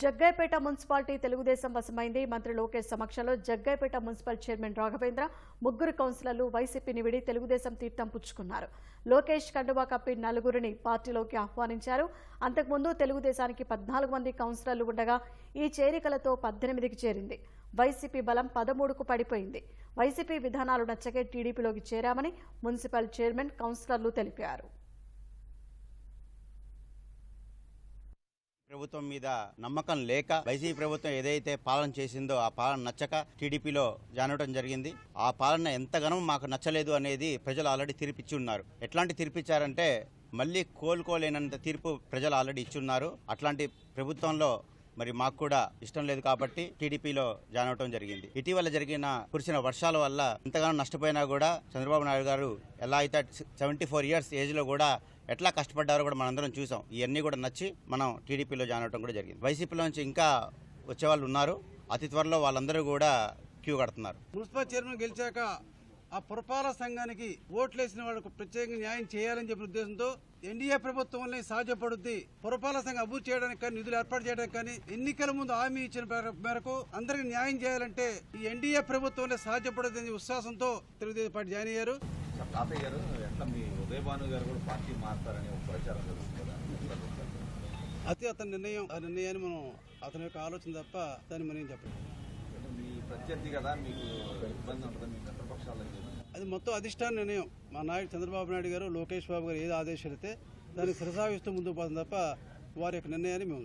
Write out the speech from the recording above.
Jaggayyapeta municipality Telugu Desam వశమైంది. మంత్రి లోకేష్ సమక్షంలో Jaggayyapeta municipal chairman Raghavendra ముగ్గురు కౌన్సిలర్లు వైసీపీని విడి తెలుగుదేశం తీర్థం పుచ్చుకున్నారు. లోకేష్ కండువా కప్పి నలుగురిని పార్టీలోకి ఆహ్వానించారు. అంతకుముందు తెలుగుదేశానికి పద్నాలుగు మంది కౌన్సిలర్లు ఉండగా ఈ చేరికలతో పద్దెనిమిదికి చేరింది. వైసీపీ బలం పదమూడుకు పడిపోయింది. వైసీపీ విధానాలు నచ్చకే టీడీపీలోకి చేరామని మున్సిపల్ చైర్మన్ కౌన్సిలర్లు తెలిపారు. ప్రభుత్వం మీద నమ్మకం లేక వైసీపీ ప్రభుత్వం ఏదైతే పాలన చేసిందో ఆ పాలన నచ్చక టీడీపీలో జానవటం జరిగింది. ఆ పాలన ఎంతగానో మాకు నచ్చలేదు అనేది ప్రజలు ఆల్రెడీ తీర్పిచ్చి ఉన్నారు ఎట్లాంటి తీర్పిచ్చారంటే మళ్ళీ కోలుకోలేనంత తీర్పు ప్రజలు ఆల్రెడీ ఇచ్చున్నారు. అట్లాంటి ప్రభుత్వంలో మరి మాకు కూడా ఇష్టం లేదు కాబట్టి టీడీపీలో జాయిన్ అవటం జరిగింది. ఇటీవల జరిగిన కురిసిన వర్షాల వల్ల ఎంతగానో నష్టపోయినా కూడా చంద్రబాబు నాయుడు గారు ఎలా అయితే సెవెంటీ ఫోర్ ఇయర్స్ ఏజ్లో కూడా ఎట్లా కష్టపడ్డారో కూడా మనందరం చూసాం. ఇవన్నీ కూడా నచ్చి మనం టీడీపీలో జాయిన్ అవడం కూడా జరిగింది. వైసీపీలో నుంచి ఇంకా వచ్చే వాళ్ళు ఉన్నారు. అతి త్వరలో వాళ్ళందరూ కూడా క్యూ కడుతున్నారు. మున్సిపల్ చైర్మన్ గెలిచాక ఆ పురపాలక సంఘానికి ఓట్లేసిన వాళ్ళకు ప్రత్యేకంగా న్యాయం చేయాలని చెప్పిన ఉద్దేశంతో ఎన్డీఏ ప్రభుత్వం సహజపడుద్ది సాధ్యపడుద్ది పురపాలక సంఘం అభివృద్ధి చేయడానికి కానీ నిధులు ఏర్పాటు చేయడానికి కానీ ఎన్నికల ముందు హామీ ఇచ్చిన మేర- మేరకు అందరికి న్యాయం చేయాలంటే ఈ ఎన్డీఏ ప్రభుత్వం వల్లే సాధ్యపడుద్ది అనే విశ్వాసంతో తెలుగుదేశం పార్టీ జాయిన్ అయ్యారు. తాతయ్య గారు ఎట్లా మీ ఉదయభాను గారు కూడా పార్టీ మారుతారని ఒక ప్రచారం జరుగుతుంది అతని నిర్ణయం ఆ నిర్ణయాన్ని మనం అతని యొక్క ఆలోచన తప్ప దాన్ని మనం ఏం చెప్పలేం. అంటే మీ ప్రత్యర్థి కదా మీకు ఇబ్బంది ఉంటుంది? మీ మిత్రపక్షాలకి అది మొత్తం అధిష్టాన నిర్ణయం. మా నాయుడు చంద్రబాబు నాయుడు గారు లోకేష్ బాబు గారు ఏది ఆదేశాలు అయితే దాన్ని శిరసావిస్తూ ముందుకు పోతుంది తప్ప వారి యొక్క నిర్ణయాన్ని మేము